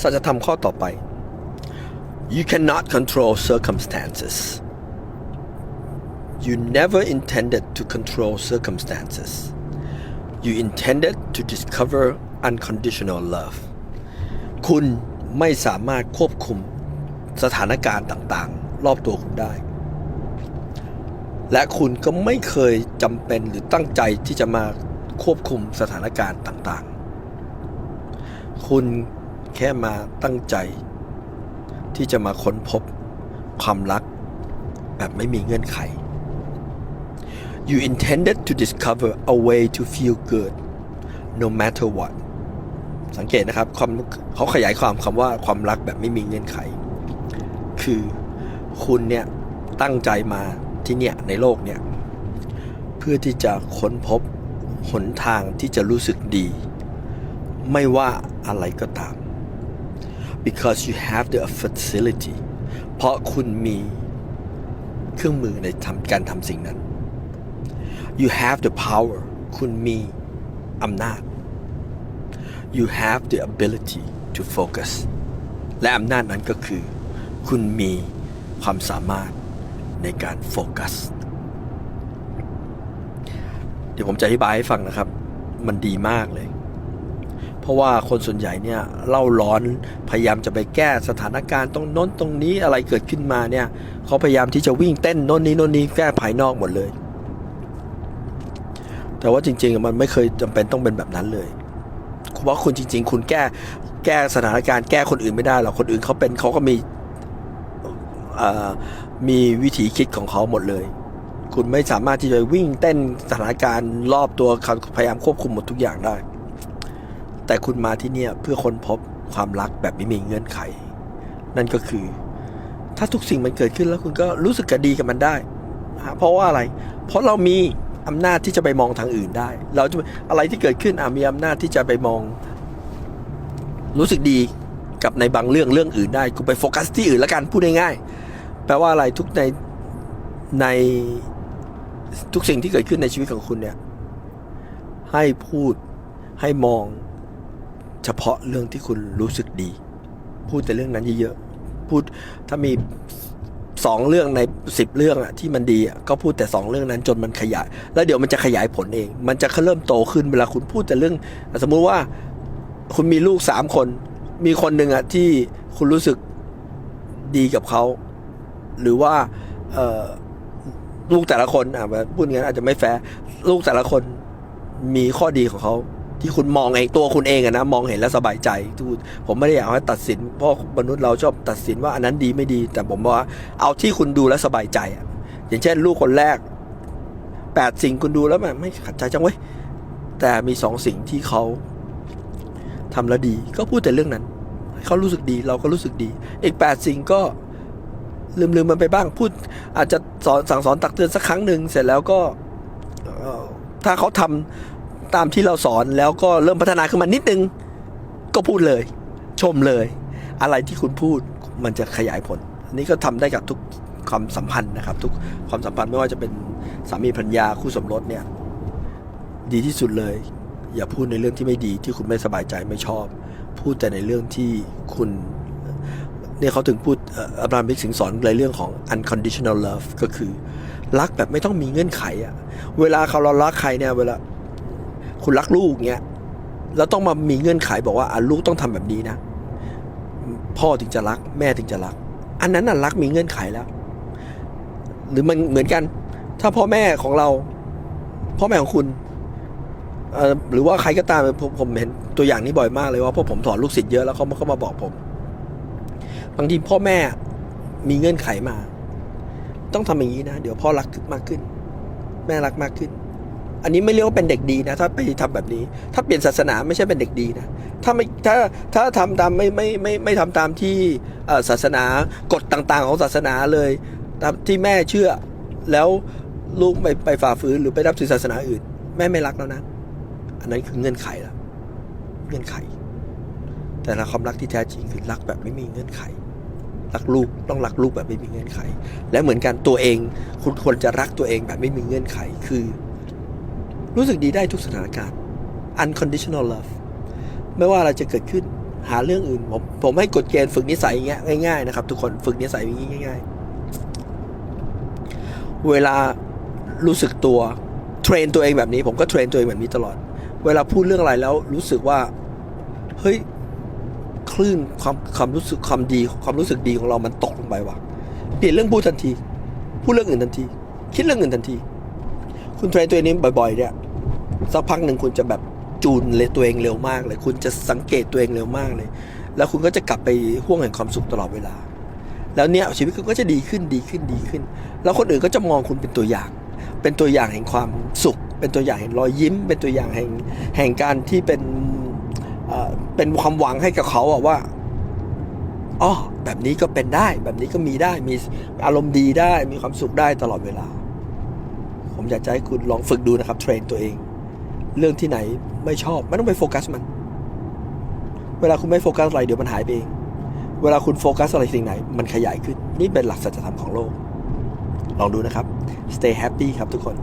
สัจธรรมข้อต่อไป you cannot control circumstances you never intended to control circumstances you intended to discover unconditional love คุณไม่สามารถควบคุมสถานการณ์ต่างๆ รอบตัวคุณได้ และคุณก็ไม่เคยจำเป็นหรือตั้งใจที่จะมาควบคุมสถานการณ์ต่างๆ คุณ แค่มาตั้งใจ ที่จะมาค้นพบความรัก แบบไม่มีเงื่อนไข You intended to discover a way to feel good no matter what สังเกตนะครับความเขาขยายความคำว่าความรักแบบไม่มีเงื่อนไข คือคุณเนี่ยตั้งใจมาที่เนี่ยในโลกเนี่ย เพื่อที่จะค้นพบหนทางที่จะรู้สึกดี ไม่ว่าอะไรก็ตาม because you have the facility เพราะคุณมีเครื่องมือในทำการทำสิ่งนั้น you have the power คุณมีอำนาจ you have the ability to focus และอำนาจนั้นก็คือ คุณมีความสามารถในการโฟกัส เดี๋ยวผมจะอธิบายให้ฟังนะครับ มันดีมากเลย เพราะว่าคนส่วนใหญ่เนี่ยเล่าร้อนพยายามจะไปแก้สถานการณ์ตรงโน้นตรงนี้อะไรเกิดขึ้นมาเนี่ยเขาพยายามที่จะวิ่งเต้นโน้นนี้โน้นนี้แก้ภายนอกหมดเลย แต่ว่าจริง ๆ มันไม่เคยจำเป็นต้องเป็นแบบนั้นเลยเพราะคุณจริง ๆ คุณแก้แก้สถานการณ์แก้คนอื่นไม่ได้หรอกคนอื่นเขาเป็นเขาก็มีมีวิธีคิดของเขาหมดเลย คุณไม่สามารถที่จะวิ่งเต้นสถานการณ์รอบตัวพยายามควบคุมหมดทุกอย่างได้ แต่คุณมาที่เนี่ยเพื่อค้นพบความรักแบบไม่มีเงื่อนไข นั่นก็คือ ถ้าทุกสิ่งมันเกิดขึ้นแล้วคุณก็รู้สึกกระดีกับมันได้เพราะว่าอะไร เพราะเรามีอำนาจที่จะไปมองทางอื่นได้ เราจะอะไรที่เกิดขึ้นอะมีอำนาจที่จะไปมอง รู้สึกดีกับในบางเรื่องเรื่องอื่นได้คุณไปโฟกัสที่อื่นล้วกันพูดง่ายๆแปลว่าอะไรทุกในในทุกสิ่งที่เกิดขึ้นในชีวิตของคุณเนี่ย ให้พูดให้มอง เฉพาะเรื่องที่คุณรู้สึกดี พูดแต่เรื่องนั้นเยอะๆพูดถ้ามีสองเรื่องในสิบเรื่องอะที่มันดีอะก็พูดแต่สองเรื่องนั้นจนมันขยาย แล้วเดี๋ยวมันจะขยายผลเอง มันจะเริ่มโตขึ้นเวลาคุณพูดแต่เรื่อง สมมุติว่าคุณมีลูกสามคน มีคนหนึ่งอะที่คุณรู้สึกดีกับเขา หรือว่าลูกแต่ละคนอะพูดงั้นอาจจะไม่แฟร์ลูกแต่ละคนมีข้อดีของเขา ที่คุณมองเองตัวคุณเองอะนะมองเห็นแล้วสบายใจทุกผมไม่ได้อยากให้ตัดสินเพราะมนุษย์เราชอบตัดสินว่าอันนั้นดีไม่ดี แต่ผมว่าเอาที่คุณดูแล้วสบายใจอะอย่างเช่น ลูกคนแรกแปดสิ่งคุณดูแล้วแบบไม่ขัดใจจังเว้ยแต่มีสองสิ่งที่เขาทำแล้วดี ก็พูดแต่เรื่องนั้นเขารู้สึกดีเราก็รู้สึกดี อีกแปดสิ่งก็ลืมลืมมันไปบ้างพูด อาจจะสอนสั่งสอนตักเตือนสักครั้งหนึ่งเสร็จแล้วก็ถ้าเขาทำ ตามที่เราสอนแล้วก็เริ่มพัฒนาขึ้นมานิดนึง ก็พูดเลย ชมเลย อะไรที่คุณพูดมันจะขยายผล อันนี้ก็ทำได้กับทุกความสัมพันธ์นะครับ ทุกความสัมพันธ์ไม่ว่าจะเป็นสามีภรรยาคู่สมรสเนี่ยดีที่สุดเลย อย่าพูดในเรื่องที่ไม่ดีที่คุณไม่สบายใจไม่ชอบ พูดแต่ในเรื่องที่คุณเนี่ยเขาถึงพูดอับราฮัมบิกสิงสอนในเรื่องของ unconditional love ก็คือ รักแบบไม่ต้องมีเงื่อนไขอะเวลาเขาเรารักใครเนี่ยเวลา คุณรักลูกเงี้ยแล้วต้องมามีเงื่อนไขบอกว่าอะลูกต้องทำแบบนี้นะ พ่อถึงจะรัก แม่ถึงจะรัก อันนั้นน่ะรักมีเงื่อนไขแล้ว หรือมันเหมือนกัน ถ้าพ่อแม่ของเรา พ่อแม่ของคุณหรือว่าใครก็ตามผมผมเห็นตัวอย่างนี้บ่อยมากเลยว่าพวกผมสอนลูกศิษย์เยอะแล้วเขามาเขามาบอกผมบางทีพ่อแม่มีเงื่อนไขมา ต้องทำอย่างนี้นะ เดี๋ยวพ่อรักมากขึ้น แม่รักมากขึ้น อันนี้ไม่เรียกว่าเป็นเด็กดีนะ ถ้าไปทำแบบนี้ ถ้าเปลี่ยนศาสนาไม่ใช่เป็นเด็กดีนะถ้าไม่ถ้าถ้าทำตามไม่ไม่ไม่ไม่ทำตามที่ศาสนากฎต่างๆ ของศาสนาเลยตามที่แม่เชื่อแล้วลูกไปไปฝ่าฝืนหรือไปรับถือศาสนาอื่น แม่ไม่รักแล้วนะ อันนั้นคือเงื่อนไขล้วเงื่อนไข แต่ละความรักที่แท้จริงคือรักแบบไม่มีเงื่อนไขรักลูกต้องรักลูกแบบไม่มีเงื่อนไข และเหมือนกันตัวเอง คุณควรจะรักตัวเองแบบไม่มีเงื่อนไขคือ รู้สึกดีได้ทุกสถานการณ์ unconditional love ไม่ว่าอะไรจะเกิดขึ้นหาเรื่องอื่น ผมผมให้กฎเกณฑ์ฝึกนิสัยอย่างเงี้ยง่ายๆนะครับ ทุกคนฝึกนิสัยอย่างงี้ง่าย ๆ เวลารู้สึกตัวเทรนตัวเองแบบนี้ ผมก็เทรนตัวเองแบบนี้ตลอด เวลาพูดเรื่องอะไรแล้วรู้สึกว่าเฮ้ยคลื่นความความรู้สึกความดีความรู้สึกดีของเรามันตกลงไปว่ะเปลี่ยนเรื่องพูดทันที พูดเรื่องอื่นทันที คิดเรื่องอื่นทันที คุณเทรนตัวเองนี้บ่อยๆเนี่ย สักพักหนึ่งคุณจะแบบจูนเลยตัวเองเร็วมากเลย คุณจะสังเกตตัวเองเร็วมากเลย แล้วคุณก็จะกลับไปห่วงแห่งความสุขตลอดเวลา แล้วเนี่ยชีวิตคุณก็จะดีขึ้นดีขึ้นดีขึ้น แล้วคนอื่นก็จะมองคุณเป็นตัวอย่าง เป็นตัวอย่างแห่งความสุข เป็นตัวอย่างแห่งรอยยิ้ม เป็นตัวอย่างแห่งแห่งการที่เป็นเอ่อเป็นความหวังให้กับเขาอะว่าอ๋อแบบนี้ก็เป็นได้แบบนี้ก็มีได้มีอารมณ์ดีได้มีความสุขได้ตลอดเวลา ผมอยากจะให้คุณลองฝึกดูนะครับ เทรนตัวเอง เรื่องที่ไหนไม่ชอบไม่ต้องไปโฟกัสมัน เวลาคุณไม่โฟกัสอะไรเดี๋ยวมันหายไปเอง เวลาคุณโฟกัสอะไรสิ่งไหน มันขยายขึ้น นี่เป็นหลักสัจธรรมของโลก ลองดูนะครับ stay happy ครับทุกคน